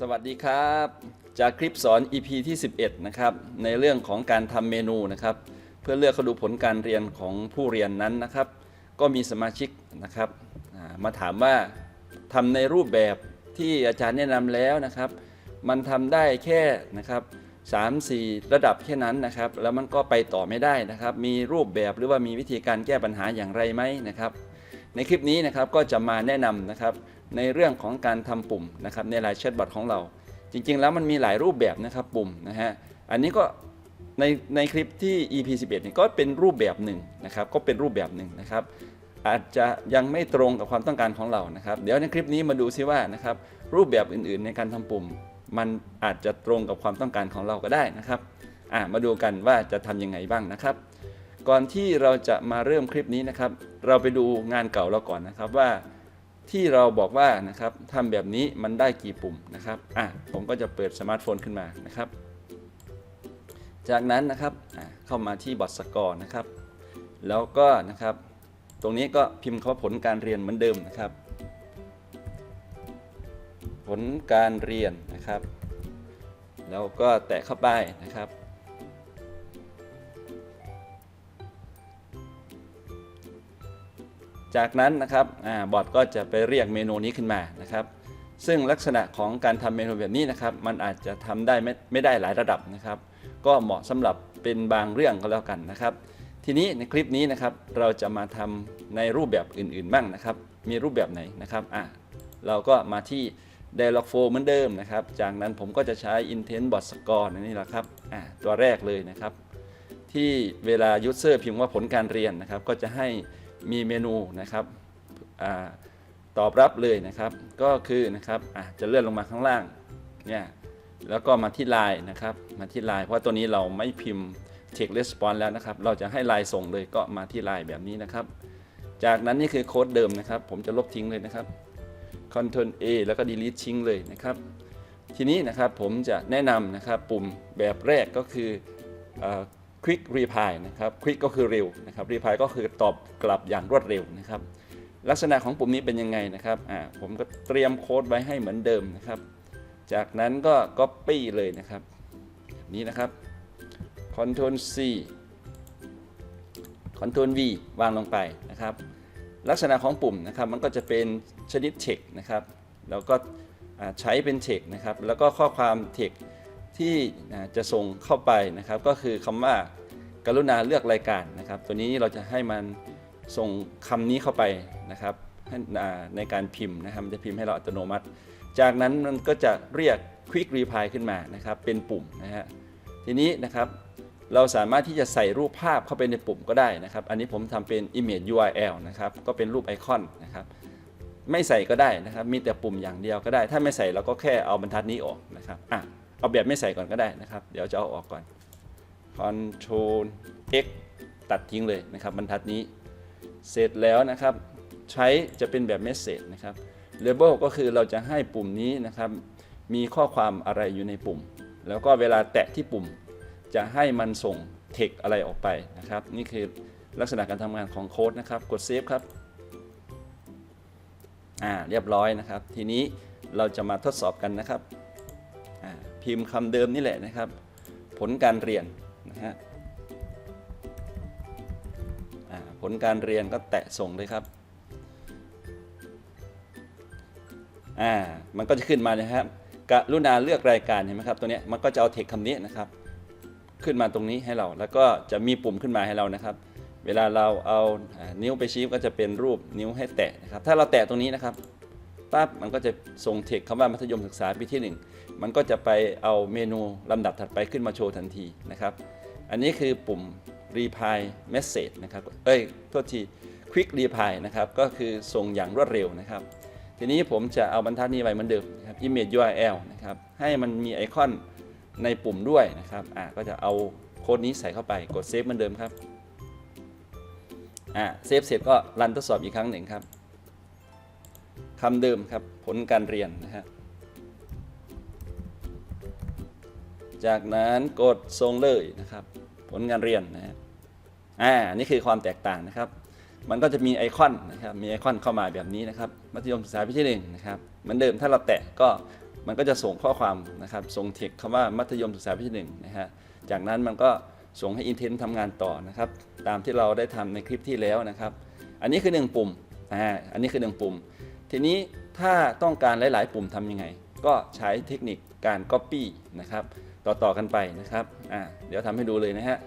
สวัสดีครับ จากคลิปสอน EP ที่ 11 นะครับ ในเรื่องของการทำเมนูนะครับ เพื่อเลือกเขาดูผลการเรียนของผู้เรียนนั้นนะครับ ก็มีสมาชิกนะครับมาถามว่าทำในรูปแบบที่อาจารย์แนะนำแล้วนะครับ มันทำได้แค่นะครับสามสี่ระดับแค่นั้นนะครับ แล้วมันก็ไปต่อไม่ได้นะครับ มีรูปแบบหรือว่ามีวิธีการแก้ปัญหาอย่างไรไหมนะครับ ในคลิปนี้นะครับก็จะมาแนะนำนะครับ ในเรื่องของการทำปุ่มนะครับในไลน์แชทบอทของเรา จริงๆ แล้วมันมีหลายรูปแบบนะครับปุ่มนะฮะอันนี้ก็ในในคลิปที่ EP 11นี่ก็เป็นรูปแบบหนึ่งนะครับก็เป็นรูปแบบหนึ่งนะครับ อาจจะยังไม่ตรงกับความต้องการของเรานะครับ เดี๋ยวในคลิปนี้มาดูซิว่านะครับรูปแบบอื่นๆ ในการทำปุ่ม มันอาจจะตรงกับความต้องการของเราก็ได้นะครับอ่ามาดูกันว่าจะทำยังไงบ้างนะครับ ก่อนที่เราจะมาเริ่มคลิปนี้นะครับ เราไปดูงานเก่าเราก่อนนะครับว่า ที่เราบอกว่านะครับทำแบบนี้มันได้กี่ปุ่มนะครับอะผมก็จะเปิดสมาร์ทโฟนขึ้นมานะครับ จากนั้นนะครับเข้ามาที่บอทสกอร์นะครับ แล้วก็นะครับ ตรงนี้ก็พิมพ์คำว่าผลการเรียนเหมือนเดิมนะครับ ผลการเรียนนะครับ แล้วก็แตะเข้าไปนะครับ จากนั้นนะครับอบอทก็จะไปเรียกเมนูนี้ขึ้นมานะครับ ซึ่งลักษณะของการทำเมนูแบบนี้นะครับ มันอาจจะทำได้ไม่ไม่ได้หลายระดับนะครับ ก็เหมาะสำหรับเป็นบางเรื่องก็แล้วกันนะครับ ทีนี้ในคลิปนี้นะครับเราจะมาทำในรูปแบบอื่นๆบ้างนะครับ มีรูปแบบไหนนะครับอะเราก็มาที่ Dialog Flow เหมือนเดิมนะครับ จากนั้นผมก็จะใช้ Intent Bot Score นี่แหละครับอะตัวแรกเลยนะครับ ที่เวลา User พิมพ์ว่าผลการเรียนนะครับ ก็จะให้ มีเมนูนะครับอตอบรับเลยนะครับ ก็คือนะครับะจะเลื่อนลงมาข้างล่างเนี่ยแล้วก็มาที่ไลน์นะครับมาที่ไลน์เพราะตัวนี้เราไม่พิมพ์ Check Response แล้วนะครับ เราจะให้ไลน์ส่งเลยก็มาที่ไลน์แบบนี้นะครับ จากนั้นนี่คือโค้ดเดิมนะครับ ผมจะลบทิ้งเลยนะครับ Ctrl A แล้วก็ delete ทิ้งเลยนะครับ ทีนี้นะครับผมจะแนะนำนะครับปุ่มแบบแรกก็คืออ Quick Reply นะครับ Quick ก็คือเร็วนะครับ Reply ก็คือตอบกลับอย่างรวดเร็วนะครับ ลักษณะของปุ่มนี้เป็นยังไงนะครับอ่าผมก็เตรียมโค้ดไว้ให้เหมือนเดิมนะครับ จากนั้นก็ Copy เลยนะครับนี้นะครับ Ctrl C Ctrl V วางลงไปนะครับ ลักษณะของปุ่มนะครับมันก็จะเป็นชนิดเทคนะครับ แล้วก็ใช้เป็นเทคนะครับ แล้วก็ข้อความเที่จะส่งเข้าไปนะครับ ก็คือคำว่ากรุณาเลือกรายการนะครับ ตัวนี้เราจะให้มันส่งคำนี้เข้าไปนะครับให้อ่าในการพิมพ์นะครับมันจะพิมพ์ให้เราอัตโนมัติ จากนั้นมันก็จะเรียก Quick Reply ขึ้นมานะครับ เป็นปุ่มนะฮะทีนี้นะครับเราสามารถที่จะใส่รูปภาพเข้าไปในปุ่มก็ได้นะครับ อันนี้ผมทำเป็น image URL นะครับ ก็เป็นรูปไอคอนนะครับ ไม่ใส่ก็ได้นะครับ มีแต่ปุ่มอย่างเดียวก็ได้ ถ้าไม่ใส่เราก็แค่เอาบรรทัดนี้ออกนะครับอะ เอาแบบไม่ใส่ก่อนก็ได้นะครับ เดี๋ยวจะเอาออกก่อน Ctrl X ตัดทิ้งเลยนะครับ บรรทัดนี้ เสร็จแล้วนะครับ ใช้จะเป็นแบบ message นะครับ label ก็คือเราจะให้ปุ่มนี้นะครับ มีข้อความอะไรอยู่ในปุ่ม แล้วก็เวลาแตะที่ปุ่ม จะให้มันส่งเทคอะไรออกไปนะครับ นี่คือลักษณะการทำงานของโค้ดนะครับ กดเซฟครับ อ่า เรียบร้อยนะครับ ทีนี้เราจะมาทดสอบกันนะครับ พิมพ์คำเดิมนี่แหละนะครับ ผลการเรียนนะฮะผลการเรียนก็แตะส่งเลยครับอ่ามันก็จะขึ้นมานะครับกรุณาเลือกรายการเห็นไหมครับตัวเนี้ยมันก็จะเอาเทคคำนี้นะครับ ขึ้นมาตรงนี้ให้เรา แล้วก็จะมีปุ่มขึ้นมาให้เรานะครับ เวลาเราเอานิ้วไปชี้ก็จะเป็นรูปนิ้วให้แตะนะครับ ถ้าเราแตะตรงนี้นะครับ ปั๊บมันก็จะส่งเทคคำว่ามัธยมศึกษาปีที่ 1 มันก็จะไปเอาเมนูลำดับถัดไปขึ้นมาโชว์ทันทีนะครับ อันนี้คือปุ่ม reply message นะครับ เอ้ยโทษที quick reply นะครับ ก็คือส่งอย่างรวดเร็วนะครับ ทีนี้ผมจะเอาบรรทัดนี้ไว้เหมือนเดิมนะครับ image URL นะครับ ให้มันมีไอคอนในปุ่มด้วยนะครับ อ่าก็จะเอาโค้ดนี้ใส่เข้าไป กดเซฟเหมือนเดิมครับ อ่าเซฟเสร็จก็รันทดสอบอีกครั้งหนึ่งครับ คำเดิมครับผลการเรียนนะฮะจากนั้นกดส่งเลยนะครับ ผลการเรียนนะฮะอ่านี่คือความแตกต่างนะครับ มันก็จะมีไอคอนนะครับมีไอคอนเข้ามาแบบนี้นะครับมัธยมศึกษาปีที่หนึ่งนะครับเหมือนเดิมถ้าเราแตะก็มันก็จะส่งข้อความนะครับ ส่งเทคคำว่ามัธยมศึกษาปีที่หนึ่งนะฮะจากนั้นมันก็ส่งให้ Intent ทำงานต่อนะครับ ตามที่เราได้ทำในคลิปที่แล้วนะครับ อันนี้คือ 1 ปุ่มอ่าอันนี้คือ 1 ปุ่ม ทีนี้ถ้าต้องการหลาย ๆ ปุ่มทำยังไง ก็ใช้เทคนิคการ Copy นะครับ ต่อ ๆ กันไปนะครับอ่าเดี๋ยวทำให้ดูเลยนะฮะ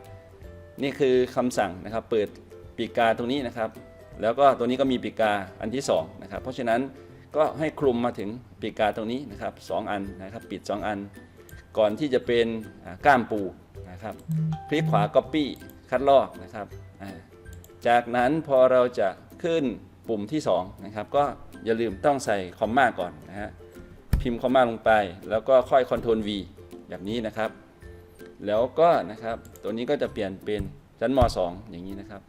นี่คือคำสั่งนะครับ เปิดปีกกาตรงนี้นะครับ แล้วก็ตัวนี้ก็มีปีกกาอันที่สองนะครับ เพราะฉะนั้นก็ให้คลุมมาถึงปีกกาตรงนี้นะครับสองอันนะครับ ปิด 2 อัน ก่อนที่จะเป็นก้ามปูนะครับ คลิกขวา Copy คัดลอกนะครับ จากนั้นพอเราจะขึ้นปุ่มที่2นะครับ ก็ อย่าลืมต้องใส่คอมมาก่อนนะฮะพิมพ์คอมมาลงไป แล้วก็ค่อย Ctrl V แบบนี้นะครับ แล้วก็นะครับตัวนี้ก็จะเปลี่ยนเป็นชั้นม 2 อย่างนี้นะครับ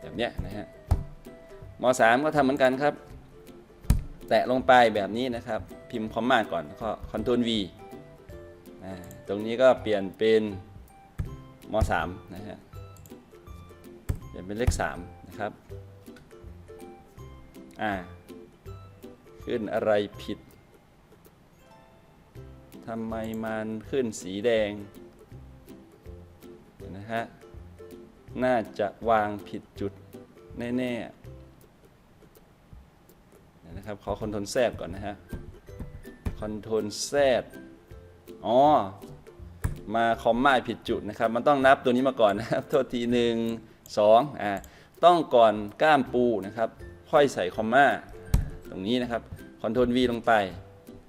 แบบเนี้ยนะฮะม 3 ก็ทำเหมือนกันครับ แตะลงไปแบบนี้นะครับ พิมพ์คอมมาก่อนแล้วก็ Ctrl V อ่าตรงนี้ก็เปลี่ยนเป็นม 3 นะฮะเปลี่ยนเป็นเลข3นะครับ อ่าขึ้นอะไรผิดทำไมมันขึ้นสีแดงเดี๋ยวนะฮะ น่าจะวางผิดจุดแน่ๆนะครับ ขอคอนโทรลแซดก่อนนะฮะคอนโทรลแซดอ๋อ มาคอมมาผิดจุดนะครับ มันต้องนับตัวนี้มาก่อนนะครับ โทษทีหนึ่งสองอ่า ต้องก่อนก้ามปูนะครับ ค่อยใส่คอมมาตรงนี้นะครับคอนโทรล V ลงไป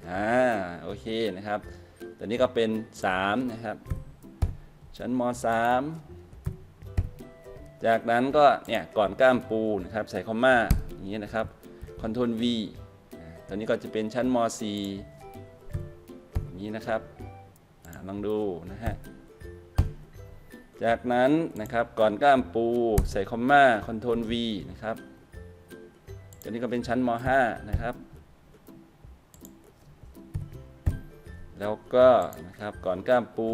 อ่า โอเคนะครับตัวนี้ก็เป็น 3 นะครับ ชั้นม 3 จากนั้นก็เนี่ยก่อนก้ามปูนะครับใส่คอมมาอย่างนี้นะครับคอนโทรล V ตัวนี้ก็จะเป็นชั้นม 4 อย่างนี้นะครับลองดูนะฮะ จากนั้นนะครับก่อนก้ามปูใส่คอมมาคอนโทรล V นะครับ ตัวนี้ก็เป็นชั้นม 5 นะครับ แล้วก็นะครับก่อนก้ามปู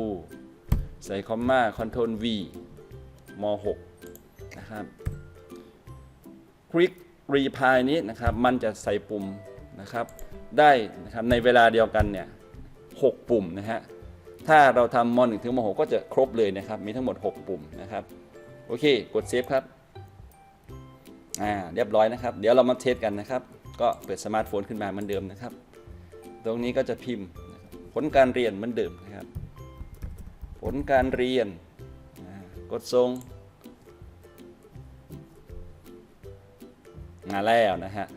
ใส่คอมมาคอนโทรล V ม 6 นะครับคลิกรีพายนี้นะครับมันจะใส่ปุ่มนะครับได้นะครับในเวลาเดียวกันเนี่ยหปุ่มนะฮะถ้าเราทำม .1 ถึงม .6 ก็จะครบเลยนะครับ มีทั้งหมด 6 ปุ่มนะครับ โอเค กดเซฟครับ อ่าเรียบร้อยนะครับ เดี๋ยวเรามาเทสกันนะครับ ก็เปิดสมาร์ทโฟนขึ้นมาเหมือนเดิมนะครับ ตรงนี้ก็จะพิมพ์ผลการเรียนเหมือนเดิมนะครับ ผลการเรียนกดส่งมาแล้วนะฮะ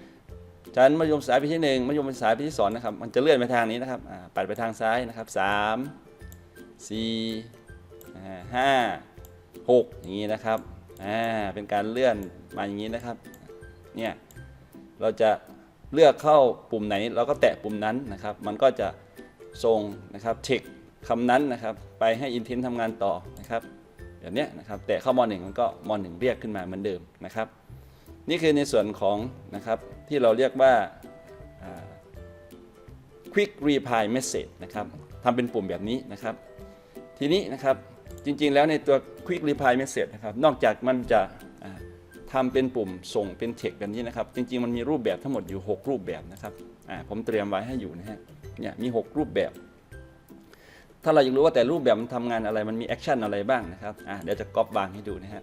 ชั้นมัธยมศึกษาปีที่หนึ่งมัธยมศึกษาปีที่สองนะครับ มันจะเลื่อนไปทางนี้นะครับปัดไปทางซ้ายนะครับสามสี่ห้าหกอย่างนี้นะครับ อ่าเป็นการเลื่อนมาอย่างนี้นะครับเนี่ยเราจะเลือกเข้าปุ่มไหน เราก็แตะปุ่มนั้นนะครับ มันก็จะส่งนะครับเทคคำนั้นนะครับ ไปให้ Intent ทำงานต่อนะครับแบบนี้นะครับแตะเข้ามหนึ่งมันก็มหนึ่งเรียกขึ้นมาเหมือนเดิมนะครับ นี่คือในส่วนของนะครับที่เราเรียกว่า Quick Reply Message นะครับทำเป็นปุ่มแบบนี้นะครับ ทีนี้นะครับ จริงๆ แล้วในตัว Quick Reply Message นะครับ นอกจากมันจะทำเป็นปุ่มส่งเป็นเทคแบบนี้นะครับ จริงๆ มันมีรูปแบบทั้งหมดอยู่ 6 รูปแบบนะครับผมเตรียมไว้ให้อยู่นะฮะ เนี่ยมี 6 รูปแบบ ถ้าเราอยากรู้ว่าแต่รูปแบบมันทำงานอะไร มันมีแอคชั่นอะไรบ้างนะครับเดี๋ยวจะก๊อปวางให้ดูนะฮะ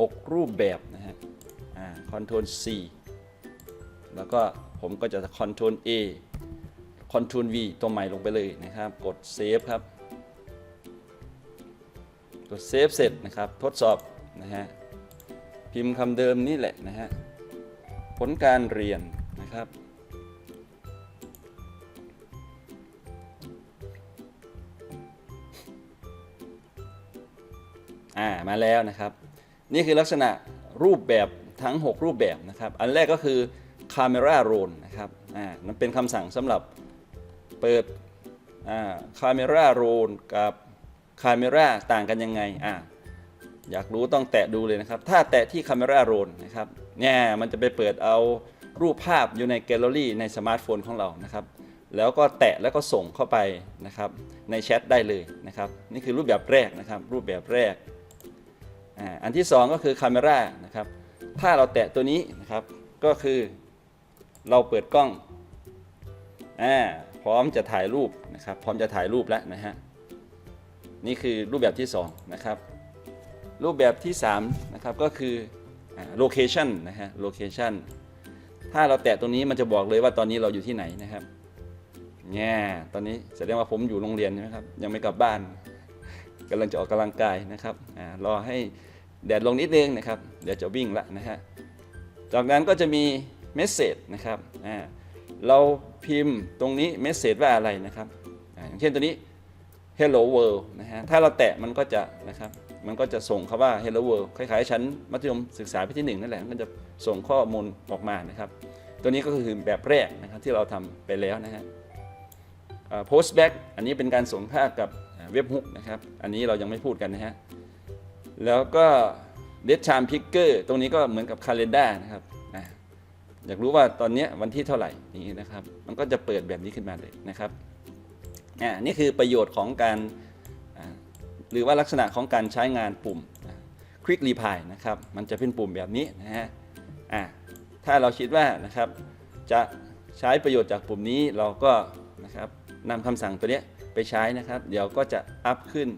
หกรูปแบบนะฮะคอ่า Ctrl C แล้วก็ผมก็จะ Ctrl A Ctrl V ตัวใหม่ลงไปเลยนะครับ กดเซฟครับ กดเซฟเสร็จนะครับ ทดสอบนะฮะ พิมพ์คำเดิมนี่แหละนะฮะ ผลการเรียนนะครับ อ่า มาแล้วนะครับ นี่คือลักษณะรูปแบบทั้ง 6 รูปแบบนะครับ อันแรกก็คือ Camera Roll นะครับ อ่านันเป็นคำสั่งสำหรับเปิด อ่า Camera Roll กับ Camera ต่างกันยังไงอ่าอยากรู้ต้องแตะดูเลยนะครับ ถ้าแตะที่ Camera Roll นะครับเนี่ยมันจะไปเปิดเอารูปภาพอยู่ในแกลเลอรี่ในสมาร์ทโฟนของเรานะครับ แล้วก็แตะแล้วก็ส่งเข้าไปนะครับ ในแชทได้เลยนะครับ นี่คือรูปแบบแรกนะครับ รูปแบบแรกอ่าอันที่ 2 ก็คือ Camera นะครับ ถ้าเราแตะตัวนี้นะครับ ก็คือเราเปิดกล้องอ่าพร้อมจะถ่ายรูปนะครับ พร้อมจะถ่ายรูปแล้วนะฮะ นี่คือรูปแบบที่สองนะครับรูปแบบที่สามนะครับก็คือโลเคชันนะฮะโลเคชันถ้าเราแตะตรงนี้มันจะบอกเลยว่าตอนนี้เราอยู่ที่ไหนนะครับเนี่ยตอนนี้แสดงว่าผมอยู่โรงเรียนใช่ไหมครับยังไม่กลับบ้านกำลังจะออกกำลังกายนะครับอ่ารอให้แดดลงนิดนึงนะครับเดี๋ยวจะวิ่งละนะฮะจากนั้นก็จะมีเมสเซจนะครับอ่าเราพิมพ์ตรงนี้เมสเซจว่าอะไรนะครับอ่าอย่างเช่นตัวนี้ hello world นะฮะ ถ้าเราแตะมันก็จะนะครับ มันก็จะส่งคาว่า hello world คล้ายๆ ชั้นมัธยมศึกษาปีที่หนึ่งนั่นแหละ มันจะส่งข้อมูลออกมานะครับ ตัวนี้ก็คือแบบแรกนะครับที่เราทำไปแล้วนะฮะ post back อันนี้เป็นการส่งภาพกับเว็บฮุกนะครับ อันนี้เรายังไม่พูดกันนะฮะ แล้วก็เดทชามพิกเกอร์ตรงนี้ก็เหมือนกับคาล endar นะครับอยากรู้ว่าตอนนี้วันที่เท่าไหร่นี้นะครับ มันก็จะเปิดแบบนี้ขึ้นมาเลยนะครับ อ่านี่คือประโยชน์ของการหรือว่าลักษณะของการใช้งานปุ่ม Quick Reply นะครับมันจะเป็นปุ่มแบบนี้นะฮะอ่าถ้าเราคิดว่านะครับจะใช้ประโยชน์จากปุ่มนี้เราก็นะครับนำคำสั่งตัวนี้ไปใช้นะครับ เดี๋ยวก็จะอัพขึ้น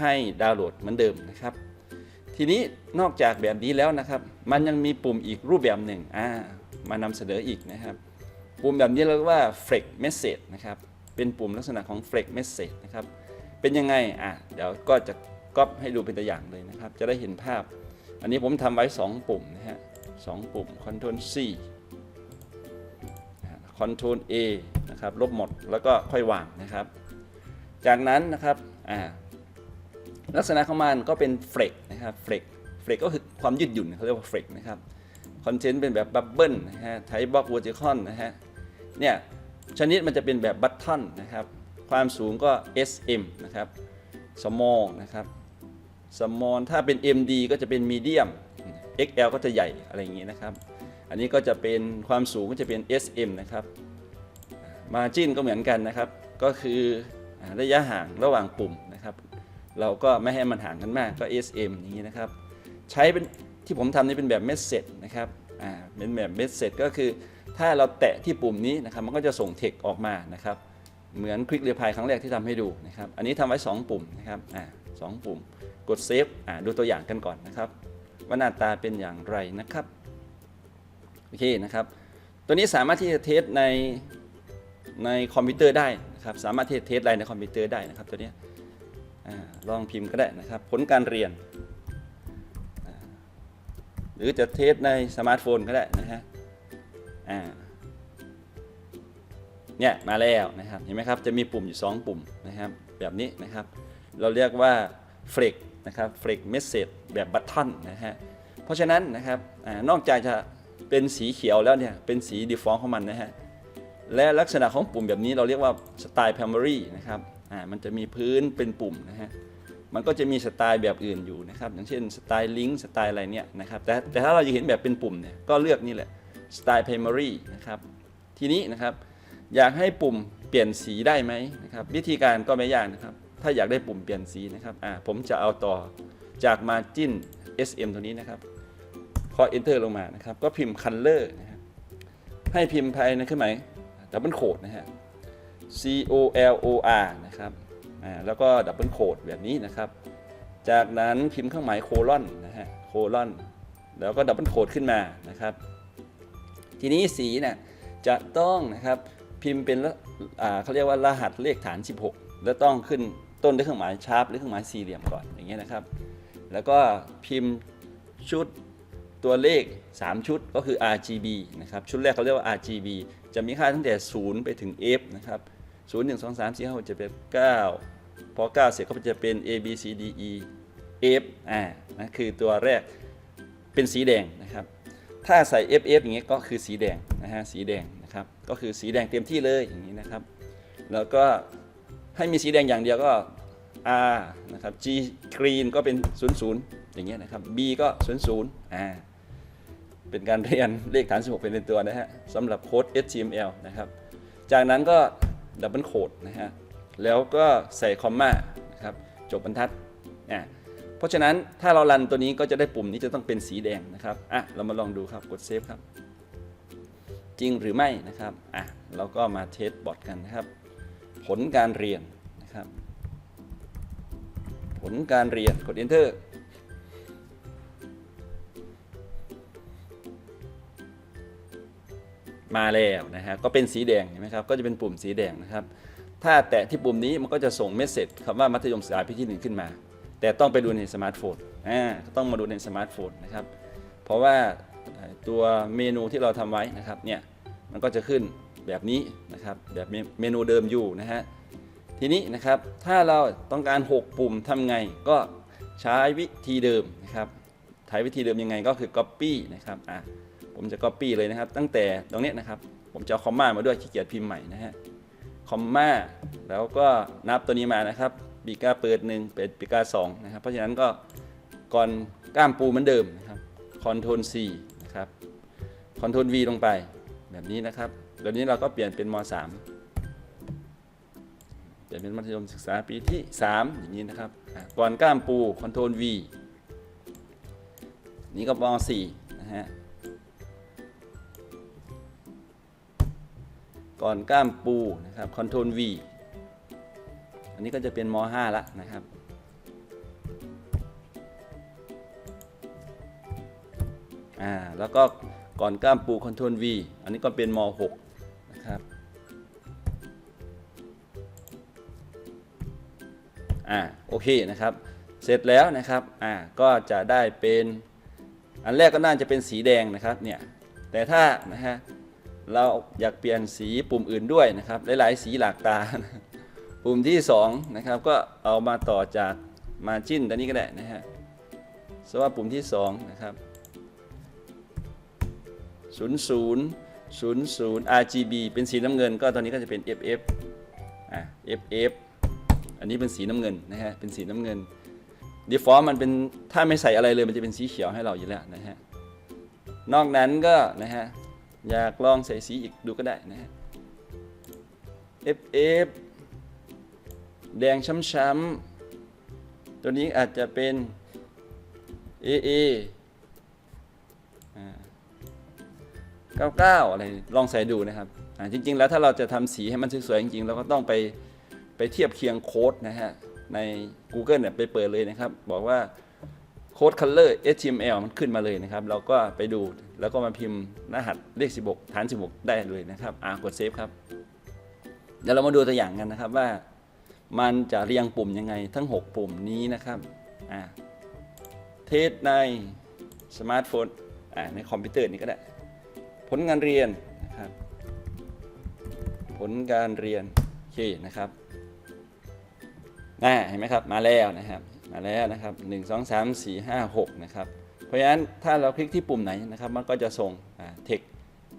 ให้ดาวน์โหลดเหมือนเดิมนะครับ ทีนี้นอกจากแบบนี้แล้วนะครับ มันยังมีปุ่มอีกรูปแบบหนึ่งมานำเสนออีกนะครับ ปุ่มแบบนี้เราเรียกว่า flex message นะครับ เป็นปุ่มลักษณะของ flex message นะครับ เป็นยังไง อะ เดี๋ยวก็จะก๊อปให้ดูเป็นตัวอย่างเลยนะครับ จะได้เห็นภาพ อันนี้ผมทำไว้ 2 ปุ่มนะฮะสองปุ่ม Ctrl C Ctrl A นะครับ ลบหมด แล้วก็ค่อยวางนะครับ จากนั้นนะครับ อ่า ลักษณะของมันก็เป็นเฟรกนะครับ เฟรกเฟรกก็คือความยืดหยุ่นเขาเรียกว่าเฟรกนะครับ คอนเทนต์เป็นแบบบับเบิลนะฮะ ไทบล็อกวอร์ติคอนนะฮะ เนี่ย ชนิดมันจะเป็นแบบบัตทอนนะครับ ความสูงก็ SM นะครับ small นะครับ small ถ้าเป็น MD ก็จะเป็น medium XL ก็จะใหญ่อะไรอย่างงี้นะครับ อันนี้ก็จะเป็นความสูงก็จะเป็น SM นะครับ margin ก็เหมือนกันนะครับ ก็คือระยะห่างระหว่างปุ่มนะครับ เราก็ไม่ให้มันห่างกันมากก็ SM อย่างนี้นะครับ ใช้เป็นที่ผมทำนี่เป็นแบบเมสเซจนะครับ อ่า เป็นแบบเมสเซจก็คือ ถ้าเราแตะที่ปุ่มนี้นะครับมันก็จะส่งเทคออกมานะครับเหมือนคลิกเรียพายครั้งแรกที่ทำให้ดูนะครับอันนี้ทำไว้ 2 ปุ่มนะครับอ่าสองปุ่ม กดเซฟอ่าดูตัวอย่างกันก่อนนะครับว่าหน้าตาเป็นอย่างไรนะครับโอเคนะครับ ตัวนี้สามารถที่จะเทสในในคอมพิวเตอร์ได้นะครับสามารถที่จะเทสอะไรในคอมพิวเตอร์ได้นะครับตัวนี้อาลองพิมพ์ก็ได้นะครับ ผลการเรียน หรือจะเทสในสมาร์ทโฟนก็ได้นะฮะ อ่าเนี่ยมาแล้วนะครับเห็นไหมครับจะมีปุ่มอยู่ 2 ปุ่มนะครับแบบนี้นะครับ เราเรียกว่า flex นะครับ flex message แบบบัตทอนนะฮะเพราะฉะนั้นนะครับอนอกจากจะเป็นสีเขียวแล้วเนี่ยเป็นสี default ของมันนะฮะและลักษณะของปุ่มแบบนี้เราเรียกว่าสไตล์ primary นะครับอ่ามันจะมีพื้นเป็นปุ่มนะฮะมันก็จะมีสไตล์แบบอื่นอยู่นะครับอย่างเช่นสไตล์ลิงก์สไตล์อะไรเนี่ยนะครับแต่แต่ถ้าเราจะเห็นแบบเป็นปุ่มเนี่ยก็เลือกนี่แหละ สไตล์ primary นะครับทีนี้นะครับอยากให้ปุ่มเปลี่ยนสีได้ไหมนะครับวิธีการก็ไม่ยากนะครับ ถ้าอยากได้ปุ่มเปลี่ยนสีนะครับอ่าผมจะเอาต่อจาก margin SM ตัวนี้นะครับพอ enter ลงมานะครับ ก็พิมพ์ color นะครับให้พิมพ์ภายในเครื่องหมายดับเบิลโคดนะฮะ C O L O R นะครับอ่าแล้วก็ดับเบิลโคดแบบนี้นะครับ จากนั้นพิมพ์เครื่องหมายโคลอนนะฮะโคลอนแล้วก็ดับเบิลโคดขึ้นมานะครับ ทีนี้สีเนี่ยจะต้องนะครับพิมพ์เป็นเขาเรียกว่ารหัสเลขฐาน 16 แล้วต้องขึ้นต้นด้วยเครื่องหมายชาร์ปหรือเครื่องหมายสี่เหลี่ยมก่อนอย่างเงี้ยนะครับ แล้วก็พิมพ์ชุดตัวเลข 3 ชุดก็คือ RGB นะครับชุดแรกเขาเรียกว่า RGB จะมีค่าตั้งแต่ 0 ไปถึง F นะครับ0 1 2 3 4 5 6 7 8 9 พอ 9 เสร็จก็จะเป็น A B C D E F อ่านะคือตัวแรกเป็นสีแดงนะครับ ถ้าใส่ FF อย่างเงี้ยก็คือสีแดงนะฮะสีแดงนะครับก็คือสีแดงเต็มที่เลยอย่างนี้นะครับ แล้วก็ให้มีสีแดงอย่างเดียวก็ R นะครับ G green ก็เป็น 00 อย่างเงี้ยนะครับ B ก็ 00อ่าเป็นการเรียนเลขฐาน 16 เป็นตัวนะฮะสำหรับโค้ด HTML นะครับ จากนั้นก็ดับเบิลโคดนะฮะแล้วก็ใส่คอมมานะครับจบบรรทัดอะ เพราะฉะนั้นถ้าเรารันตัวนี้ก็จะได้ปุ่มนี้จะต้องเป็นสีแดงนะครับอะเรามาลองดูครับกดเซฟครับ จริงหรือไม่นะครับอะเราก็มาเทสบอทกันนะครับ ผลการเรียนนะครับ ผลการเรียนกด enter มาแล้วนะฮะก็เป็นสีแดงเห็นไหมครับก็จะเป็นปุ่มสีแดงนะครับ ถ้าแตะที่ปุ่มนี้มันก็จะส่งเมสเซจคำว่ามัธยมศึกษาปีที่หนึ่งขึ้นมา แต่ต้องไปดูในสมาร์ทโฟนอ่าต้องมาดูในสมาร์ทโฟนนะครับ เพราะว่าตัวเมนูที่เราทำไว้นะครับเนี่ยมันก็จะขึ้นแบบนี้นะครับแบบเมเมนูเดิมอยู่นะฮะทีนี้นะครับถ้าเราต้องการ 6 ปุ่มทำไงก็ใช้วิธีเดิมนะครับใช้วิธีเดิมยังไงก็คือ Copy นะครับอะผมจะ Copy เลยนะครับ ตั้งแต่ตรงนี้นะครับ ผมจะเอาคอมมามาด้วยขี้เกียจพิมพ์ใหม่นะฮะคอมมาแล้วก็นับตัวนี้มานะครับ ปีก้าเปิด1เป็นปีก้า2นะครับเพราะฉะนั้นก็ก่อนก้ามปูเหมือนเดิมนะครับคอนโทรล C นะครับคอนโทรล V ลงไปแบบนี้นะครับเดี๋ยวนี้เราก็เปลี่ยนเป็นม .3 เปลี่ยนเป็นมัธยมศึกษาปีที่ 3 อย่างนี้นะครับก่อนก้ามปูคอนโทรล V นี่ก็ม .4 นะฮะก่อนก้ามปูนะครับคอนโทรล V นนี้ก็จะเป็นม .5 ละนะครับ อ่า แล้วก็ก่อนกล้ามปูคอนโทรล V อันนี้ก็เป็นม .6 นะครับ อ่า โอเคนะครับ เสร็จแล้วนะครับ อ่า ก็จะได้เป็น อันแรกก็น่าจะเป็นสีแดงนะครับ เนี่ย แต่ถ้านะฮะ เราอยากเปลี่ยนสีปุ่มอื่นด้วยนะครับ หลาย ๆ สีหลากตา ปุ่มที่2นะครับก็เอามาต่อจากมาจิ้นตัวนี้ก็ได้นะฮะสว่าปุ่มที่2นะครับ00 00 RGB เป็นสีน้ำเงิน ก็ตอนนี้ก็จะเป็น FF อะ FF อันนี้เป็นสีน้ำเงินนะฮะเป็นสีน้ำเงิน default มันเป็นถ้าไม่ใส่อะไรเลยมันจะเป็นสีเขียวให้เราอยู่แล้วนะฮะนอกนั้นก็นะฮะอยากลองใส่สีอีกดูก็ได้นะฮะ FF แดงช้ำๆ ตัวนี้อาจจะเป็น AA อ่า99 อะไร ลองใส่ดูนะครับ จริง ๆ แล้วถ้าเราจะทำสีให้มันสวยๆ จริง ๆ เราก็ต้องไปไปเทียบเคียงโค้ดนะฮะ ใน Google เนี่ยไปเปิดเลยนะครับ บอกว่าโค้ด color HTML มันขึ้นมาเลยนะครับ เราก็ไปดูแล้วก็มาพิมพ์รหัสเลข 16 ฐาน 16 ได้เลยนะครับ อ่ากดเซฟครับ เดี๋ยวเรามาดูตัวอย่างกันนะครับว่า มันจะเรียงปุ่มยังไงทั้ง 6 ปุ่มนี้นะครับอ่าเทสในสมาร์ทโฟนอ่าในคอมพิวเตอร์นี่ก็ได้ ผลงานเรียนนะครับ ผลการเรียน โอเคนะครับน่าเห็นไหมครับ มาแล้วนะครับ มาแล้วนะครับ 1 2 3 4 5 6 นะครับ เพราะฉะนั้นถ้าเราคลิกที่ปุ่มไหนนะครับ มันก็จะส่งเทค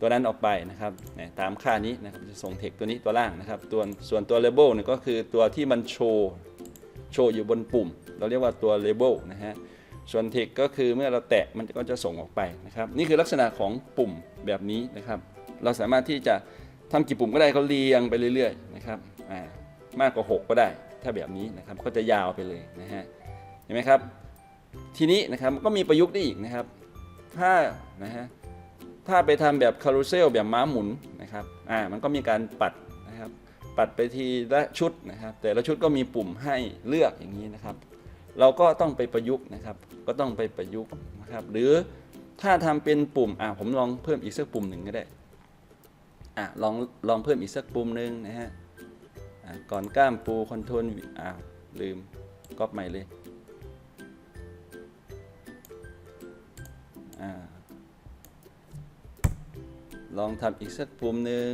ตัวนั้นออกไปนะครับตามค่านี้นะครับจะส่งเทคตัวนี้ตัวล่างนะครับตัวส่วนตัว label เนี่ยก็คือตัวที่มันโชว์โชว์อยู่บนปุ่ม เราเรียกว่าตัว label นะฮะส่วน text ก็คือเมื่อเราแตะมันก็จะส่งออกไปนะครับนี่คือลักษณะของปุ่มแบบนี้นะครับ เราสามารถที่จะทำกี่ปุ่มก็ได้เขาเรียงไปเรื่อยๆนะครับมากกว่า 6 ก็ได้ถ้าแบบนี้นะครับก็จะยาวไปเลยนะฮะเห็นไหมครับ ทีนี้นะครับก็มีประยุกต์ได้อีกนะครับ ถ้านะฮะ ถ้าไปทำแบบคารูเซลแบบม้าหมุนนะครับอ่ามันก็มีการปัดนะครับปัดไปทีละชุดนะครับแต่ละชุดก็มีปุ่มให้เลือกอย่างนี้นะครับ เราก็ต้องไปประยุกต์นะครับ ก็ต้องไปประยุกต์นะครับหรือถ้าทำเป็นปุ่มอ่าผมลองเพิ่มอีกสักปุ่มหนึ่งก็ได้อ่าลองลองเพิ่มอีกสักปุ่มหนึ่งนะฮะอ่าก่อนกล้ามปูคอนโทรลอ่าลืมก๊อปใหม่เลยอ่า ลองทำอีกสักปุ่มหนึ่ง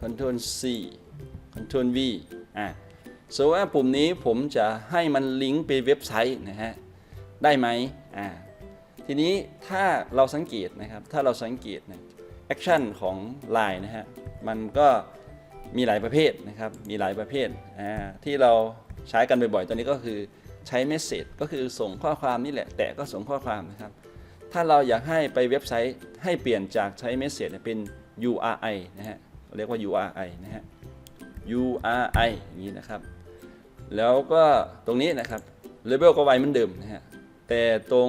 Ctrl C Ctrl V อ่าสว่าปุ่มนี้ผมจะให้มันลิงก์ไปเว็บไซต์นะฮะ ได้ไหมอ่าทีนี้ถ้าเราสังเกตนะครับ ถ้าเราสังเกตนะแอคชั่นของ Line นะฮะ มันก็มีหลายประเภทนะครับ มีหลายประเภทอ่าที่เราใช้กันบ่อยๆ ตอนนี้ก็คือใช้เมสเซจก็คือส่งข้อความนี่แหละ แต่ก็ส่งข้อความนะครับ ถ้าเราอยากให้ไปเว็บไซต์ให้เปลี่ยนจากใช้เมสเซจเป็น URI นะฮะเรียกว่า URI นะฮะ URI อย่างนี้นะครับ แล้วก็ตรงนี้นะครับ Label ก็ไวเหมือนเดิมนะฮะ แต่ตรง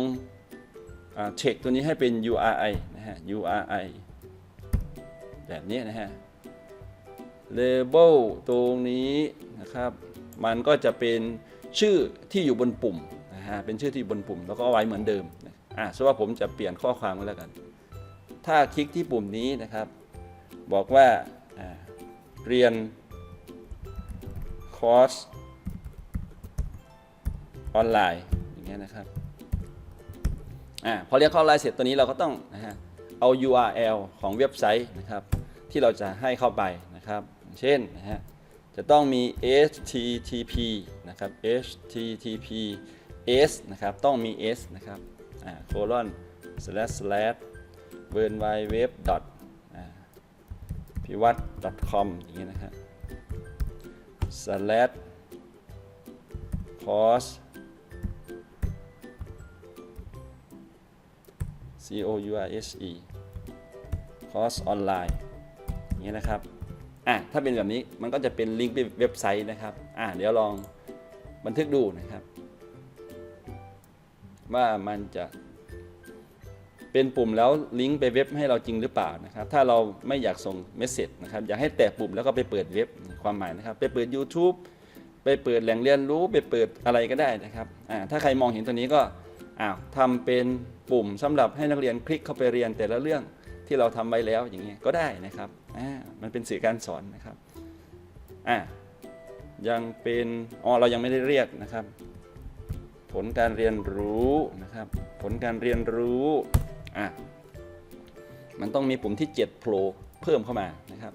เช็คตัวนี้ให้เป็น URI นะฮะ URI แบบนี้นะฮะ label ตรงนี้นะครับ มันก็จะเป็นชื่อที่อยู่บนปุ่มนะฮะ เป็นชื่อที่อยู่บนปุ่ม แล้วก็ไว้เหมือนเดิม อะสมมติว่าผมจะเปลี่ยนข้อความกันแล้วกัน ถ้าคลิกที่ปุ่มนี้นะครับ บอกว่าเรียนคอร์สออนไลน์อย่างเงี้ยนะครับอ่าพอเรียนเข้ออนไลน์เสร็จตัวนี้เราก็ต้องนะฮะเอา URL ของเว็บไซต์นะครับ ที่เราจะให้เข้าไปนะครับ เช่นนะฮะจะต้องมี http นะครับ http s นะครับ ต้องมี s นะครับ อ่า colon slash slash w w w พิวัต .com อย่างเงี้ยนะครับ slash course C O U R S E คอร์สออนไลน์อย่างนี้นะครับอะถ้าเป็นแบบนี้มันก็จะเป็นลิงก์ไปเว็บไซต์นะครับอะเดี๋ยวลองบันทึกดูนะครับ ว่ามันจะเป็นปุ่มแล้วลิงก์ไปเว็บให้เราจริงหรือเปล่านะครับ ถ้าเราไม่อยากส่งเมสเซจนะครับ อยากให้แตะปุ่มแล้วก็ไปเปิดเว็บความหมายนะครับ ไปเปิด YouTube ไปเปิดแหล่งเรียนรู้ไปเปิดอะไรก็ได้นะครับอ่าถ้าใครมองเห็นตัวนี้ก็อ้าวทำเป็นปุ่มสำหรับให้นักเรียนคลิกเข้าไปเรียนแต่ละเรื่องที่เราทำไว้แล้วอย่างเงี้ยก็ได้นะครับอ่ามันเป็นสื่อการสอนนะครับอ่ายังเป็นอ๋อเรายังไม่ได้เรียกนะครับ ผลการเรียนรู้นะครับผลการเรียนรู้อะมันต้องมีปุ่มที่7โผล่เพิ่มเข้ามานะครับ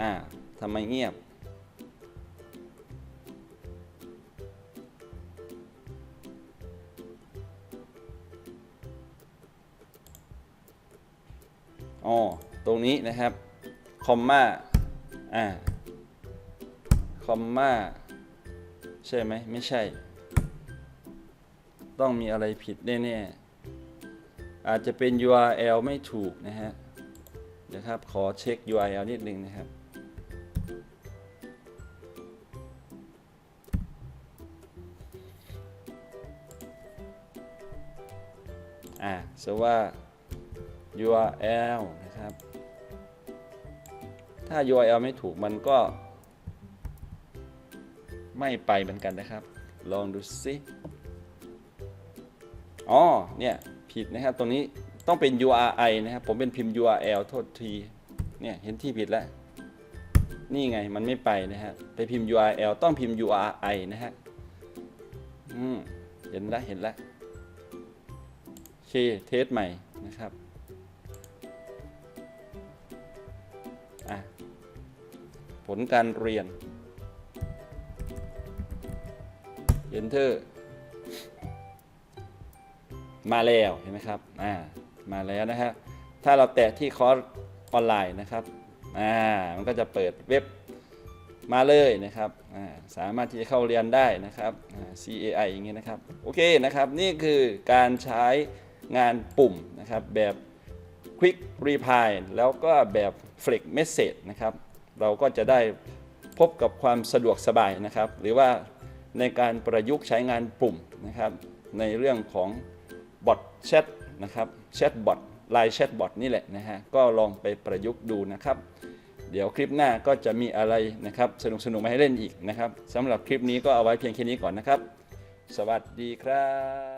อ่าทำไมเงียบ นี้นะครับ คอมมาอ่า คอมมาใช่ไหมไม่ใช่ ต้องมีอะไรผิดแน่ๆ อาจจะเป็น URL ไม่ถูกนะฮะ เดี๋ยวครับ ขอเช็ค URL นิดนึงนะครับ อ่าสว่า URL นะครับ ถ้า URL ไม่ถูกมันก็ ไม่ไปเหมือนกันนะครับ ลองดูสิอ๋อเนี่ย ผิดนะครับ ตรงนี้ต้องเป็น URI นะครับ ผมเป็นพิมพ์ URL โทษที เนี่ย เห็นที่ผิดแล้ว นี่ไงมันไม่ไปนะฮะ ไปพิมพ์ URL ต้องพิมพ์ URI นะฮะ อืม เห็นแล้วเห็นแล้วโอเค เทสใหม่นะครับ ผลการเรียน Enter มาแล้วเห็นไหมครับอ่ามาแล้วนะฮะถ้าเราแตะที่คอร์สออนไลน์นะครับอ่ามันก็จะเปิดเว็บมาเลยนะครับอ่าสามารถที่จะเข้าเรียนได้นะครับอ่า CAI อย่างนี้นะครับโอเคนะครับนี่คือการใช้งานปุ่มนะครับแบบ Quick Reply แล้วก็แบบ Flex Message นะครับ เราก็จะได้พบกับความสะดวกสบายนะครับ หรือว่าในการประยุกต์ใช้งานปุ่มนะครับ ในเรื่องของบอทแชทนะครับแชทบอทไลน์แชทบอทนี่แหละนะฮะก็ลองไปประยุกต์ดูนะครับ เดี๋ยวคลิปหน้าก็จะมีอะไรนะครับสนุกๆมาให้เล่นอีกนะครับสำหรับคลิปนี้ก็เอาไว้เพียงแค่นี้ก่อนนะครับ สวัสดีครับ